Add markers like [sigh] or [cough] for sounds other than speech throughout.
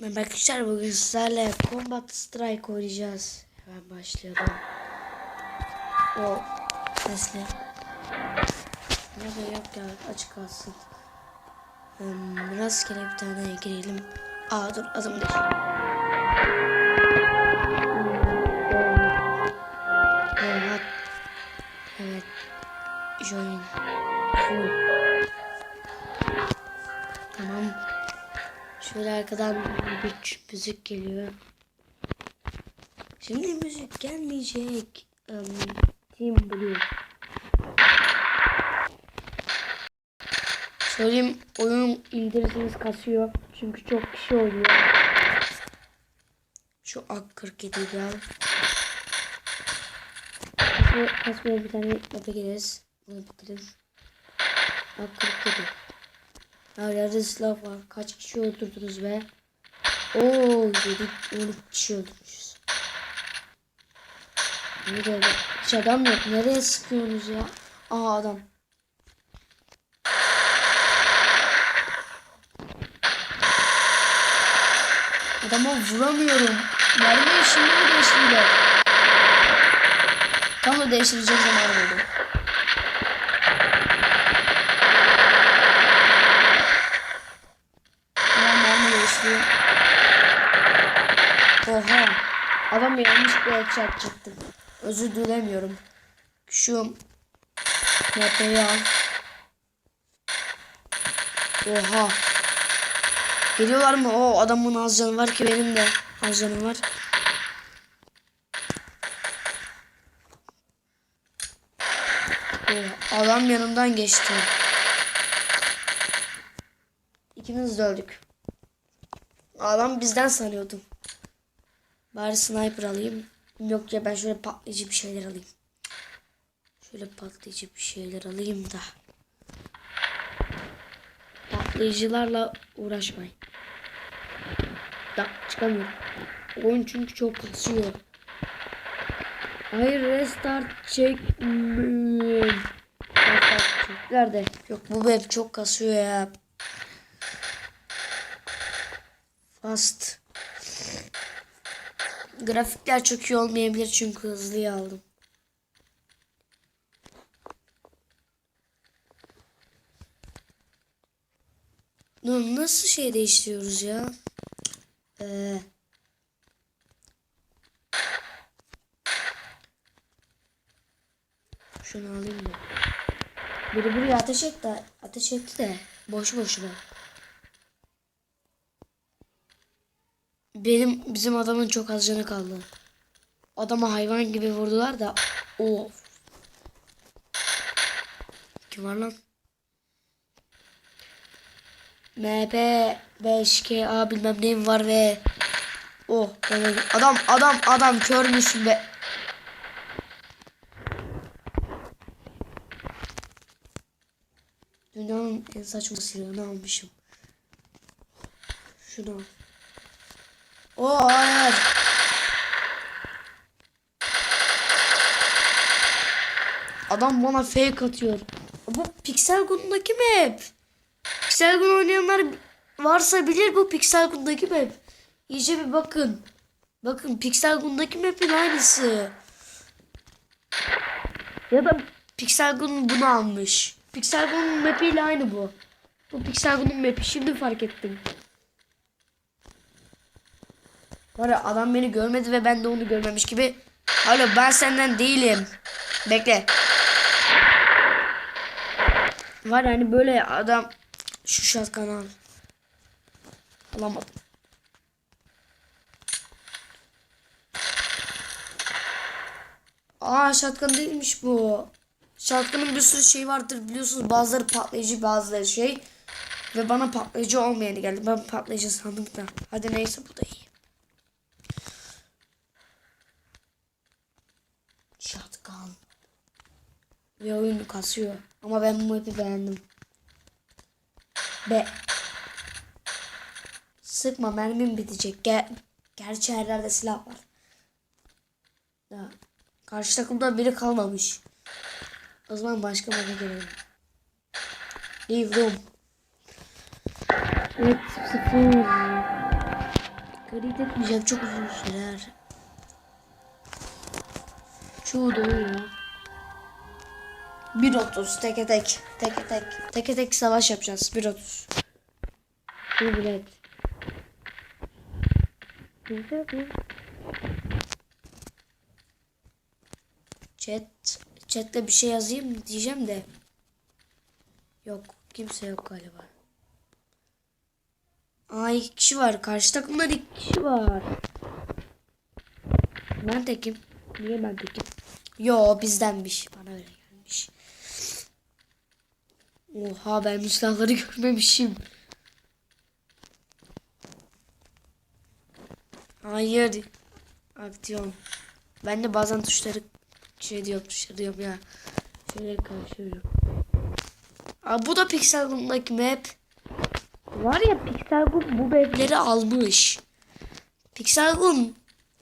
Merhaba arkadaşlar bugün sizlerle Combat Strike oynayacağız. Hemen başlayalım. O sesli. Nerede yok ya açık kalsın. Hmm, rastgele bir tane girelim. Aa dur adım değil. Evet. Evet. Join. Full. Tamam. Şöyle arkadan bir müzik geliyor. Şimdi müzik gelmeyecek. Um, Team Blue. Söyleyeyim oyun indirirseniz kasıyor. Çünkü çok kişi oynuyor. Şu AK-47'yi al. Kasmaya, bir tane mapa geliriz. Bunu bitiririz. AK-47. Her yerde silah var. Kaç kişi öldürdünüz be? Oo, 7 12 kişi öldürmüşüz. Ne böyle? Hiç adam yok. Nereye sıkıyorsunuz ya? Aa adam. Adama vuramıyorum. Mermiyi şimdi mi değiştirdiler? Tam da değiştirecek zaman oldu. Hemen mermi değiştiriyor. Oha. Adam yanlış bir headshot çıktı. Özür dilemiyorum. Şu MP'yi al. Oha. Geliyorlar mı? O adamın az canı var ki benim de az canım var. Adam yanımdan geçti. İkimiz de öldük. Adam bizden sanıyordum. Bari sniper alayım. Yok ya ben şöyle patlayıcı bir şeyler alayım. Şöyle patlayıcı bir şeyler alayım da. Patlayıcılarla uğraşmayın. Da çıkamıyorum. Oyun çünkü çok kasıyor. Hayır restart çekmeyin. Restart çekler de. Yok bu web çok kasıyor ya. Fast. Grafikler çok iyi olmayabilir çünkü hızlıyı aldım. Nasıl şey değiştiriyoruz ya? Ee, şunu alayım mı? Biri buraya ateş etti, ateş etti de boş boşuna. Benim bizim adamın çok az canı kaldı. Adama hayvan gibi vurdular da of. Kim var lan? MP 5KA bilmem neyim var ve oh adam adam adam kör müsün be? Dünyanın en saçma silahını almışım. Şunu al. O hayır. Adam bana fake atıyor. Bu Pixel Gun'daki map. Pixel Gun oynayanlar varsa bilir bu Pixel Gun'daki map. İyice bir bakın. Bakın Pixel Gun'daki map'in aynısı. Ya da Pixel Gun bunu almış. Pixel Gun'un map'iyle aynı bu. Bu Pixel Gun'un map'i şimdi fark ettim. Var ya adam beni görmedi ve ben de onu görmemiş gibi. Alo ben senden değilim. Bekle. Var hani böyle adam şu şatkanı al. Alamadım. Aa şatkan değilmiş bu. Şatkanın bir sürü şey vardır biliyorsunuz. Bazıları patlayıcı bazıları şey. Ve bana patlayıcı olmayanı geldi. Ben patlayıcı sandım da. Hadi neyse bu da iyi. Shotgun. Ve oyun kasıyor. Ama ben bu map'i beğendim. Be. Sıkma mermim bitecek. Ger Gerçi her yerde silah var. Ya, karşı takımda biri kalmamış. O zaman başka map'e gelelim. Leave room. Evet sıfır. Kayıt etmeyeceğim çok uzun sürer. Çoğu da ya. 1.30 teke tek. Teke tek. Teke tek savaş yapacağız. 1.30. Bu bilet. Chat. Chatte bir şey yazayım diyeceğim de. Yok. Kimse yok galiba. Aa iki kişi var. Karşı takımda iki kişi var. Ben tekim. Niye ben tekim? Yo bizdenmiş. Bana öyle gelmiş. Oha ben silahları görmemişim. Hayır. Aksiyon. Ben de bazen tuşları şey diyorum tuşları diyorum ya. Şöyle karışıyorum. Aa, bu da Pixel'daki map. Var ya Pixelgun bu mapleri almış. Pixelgun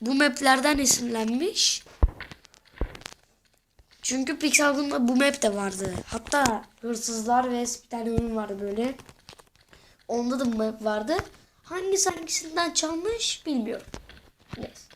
bu maplerden esinlenmiş. Çünkü Pixelgun'da bu map de vardı. Hatta hırsızlar ve bir tane oyun vardı böyle. Onda da bu map vardı. Hangisi hangisinden çalmış bilmiyorum. Neyse.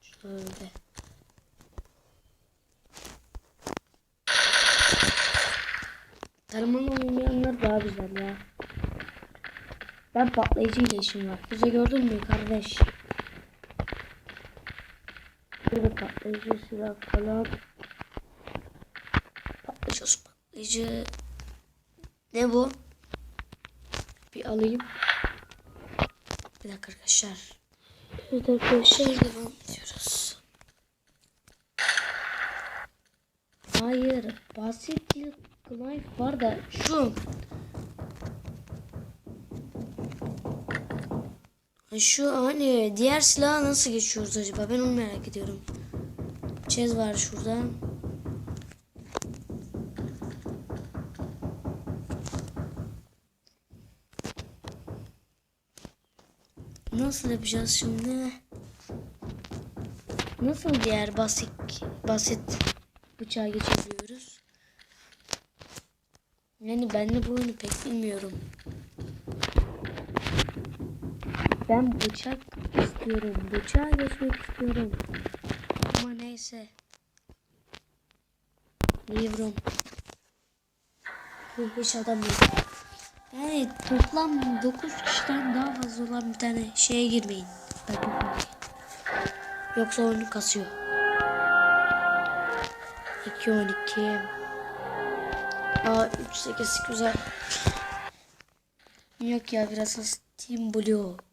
Şöyle. Tarımalı olmayanlar daha güzel ya. Ben patlayıcı ile var. Bize gördün mü kardeş? Burada patlayıcı silah falan. Patlayıcı patlayıcı. Ne bu? Bir alayım. Bir dakika arkadaşlar. Evet arkadaşlar devam ediyoruz. Hayır. Basit değil. Knife var da şu. Şu hani diğer silaha nasıl geçiyoruz acaba? Ben onu merak ediyorum. Çez var şurada. Nasıl yapacağız şimdi? Nasıl diğer basit basit bıçağa geçebiliyoruz? Yani ben de bu oyunu pek bilmiyorum. Ben bıçak istiyorum. Bıçağa geçmek istiyorum. Ama neyse. Livrum. Hiç adam yok. Yani toplam 9 kişiden daha fazla olan bir tane şeye girmeyin. Yoksa oyunu kasıyor. 2 12 Aa 3 8 güzel. Yok ya biraz Steam Blue.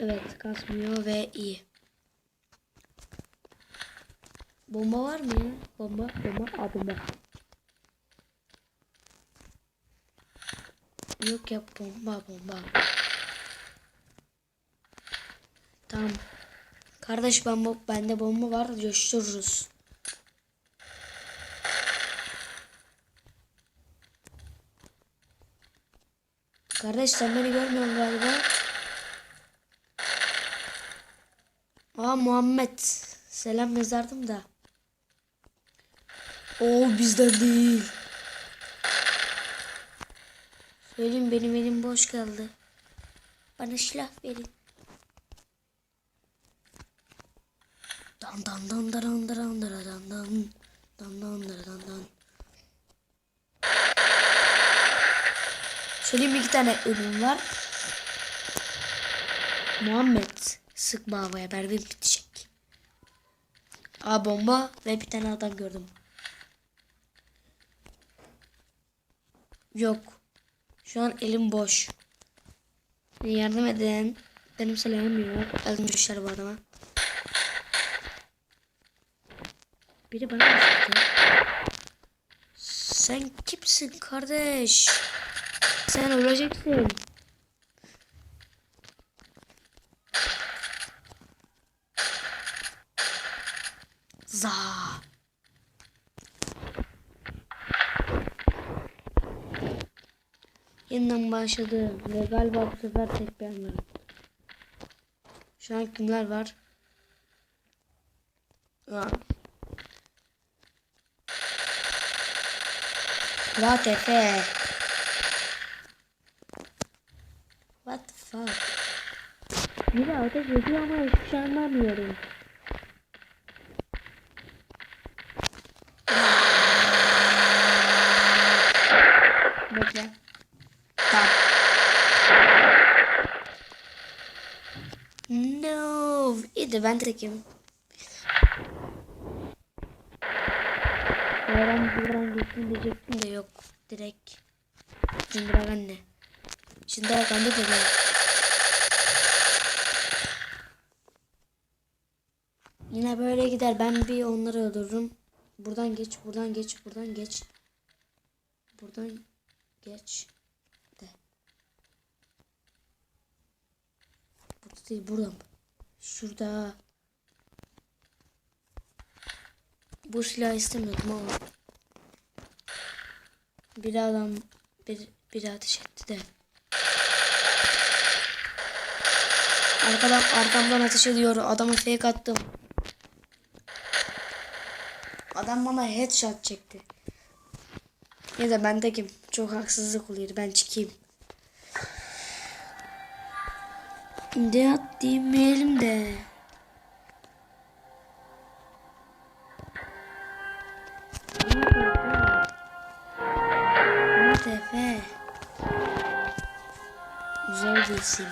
Evet kasmıyor ve iyi. Bomba var mı? Bomba, bomba, aa bomba. Yok ya bomba, bomba. Tamam. Kardeş ben bu bende bomba var coştururuz. Kardeş sen beni görmüyorsun galiba. Aa Muhammed. Selam yazardım da. Oo bizden değil. Söyleyeyim benim elim boş kaldı. Bana silah verin. Dan dan dan dan dan dan dan dan dan dan dan dan dan Söyleyeyim iki tane ölüm var. Muhammed sıkma havaya mermim bitecek. A bomba ve bir tane adam gördüm. Yok. Şu an elim boş. Yardım edin. Benim silahım yok. Öldürmüşler bu adama. Biri bana mı? Sen kimsin kardeş? Sen öleceksin. Za. Yeniden başladı ve galiba bu sefer tek ben varım. Şu an kimler var? Aa. What Efe? What the fuck? Biri ateş ediyor ama hiçbir şey anlamıyorum. Bekle. Tamam. De ben tekim. Ben buradan gittim diyecektim de yok. Direkt. Şimdi bırak anne. Şimdi bırak anne de gel. Yine böyle gider. Ben bir onları öldürürüm. Buradan geç, buradan geç, buradan geç. Buradan geç. De. Burada değil, burada. Şurada. Bu silah istemiyordum ama. Bir adam bir, bir ateş etti de. Arkadan arkamdan ateş ediyor. Adama fake attım. Adam bana headshot çekti. Ya da ben tekim. Çok haksızlık oluyor. Ben çıkayım. Şimdi at demeyelim de. Umut Efe. Güzel bir.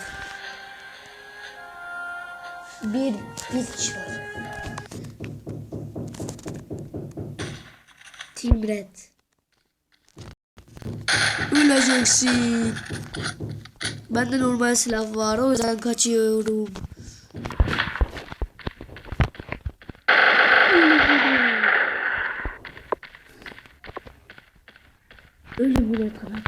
Bir piç var. Team Red. Öleceksin. Bende normal silah var o yüzden kaçıyorum. Ölümüne lan.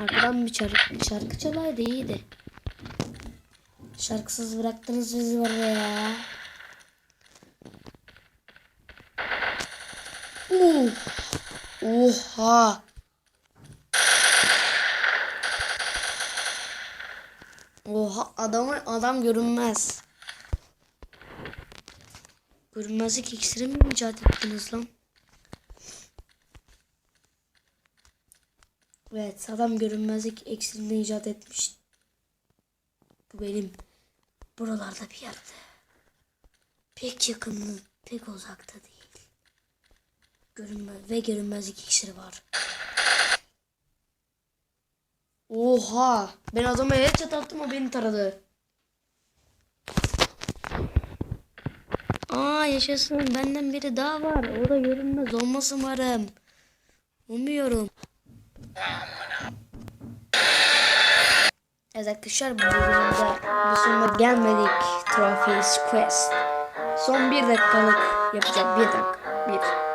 Arkadan bir şarkı, şarkı çalaydı iyiydi. Şarkısız bıraktınız bizi var ya. Oha. Oha adam adam görünmez. Görünmezlik iksiri mi icat ettiniz lan? Evet adam görünmezlik iksirini icat etmiş. Bu benim buralarda bir yerde. Pek yakın, pek uzakta değil. Görünme ve görünmezlik iksiri var. Oha! Ben adama headshot attım o beni taradı. Aa yaşasın benden biri daha var. O da görünmez olmaz umarım. Umuyorum. Evet arkadaşlar bu bölümde bu sonuna gelmedik. Trophies Quest. Son bir dakikalık yapacağım. Bir dakika. Bir.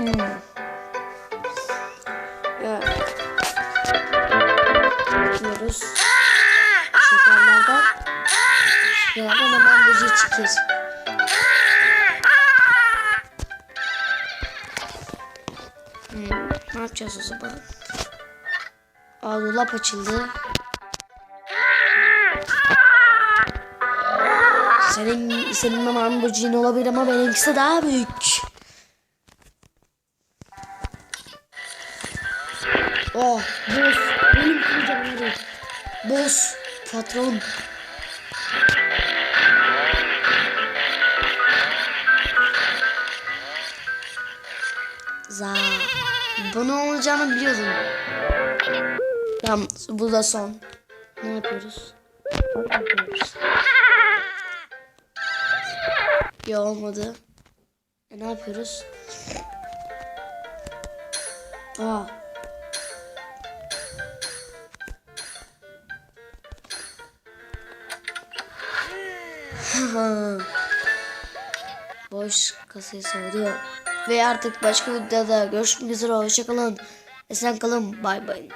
Hmm. Evet. Yapıyoruz. Şekerlerden. Şekerlerden hemen buji çıkır. Hmm. Ne yapacağız o zaman? Aa dolap açıldı. Senin senin aman bujiğin olabilir ama benimkisi daha büyük. Boss. Patron. Za. Bunun olacağını biliyordum. Tamam, bu da son. Ne yapıyoruz? Bak yapıyoruz. Ya olmadı. E, ne yapıyoruz? Aa. [laughs] Boş kasayı savuruyor. Ve artık başka videoda görüşmek üzere. Hoşçakalın. Esen kalın. Bay bay.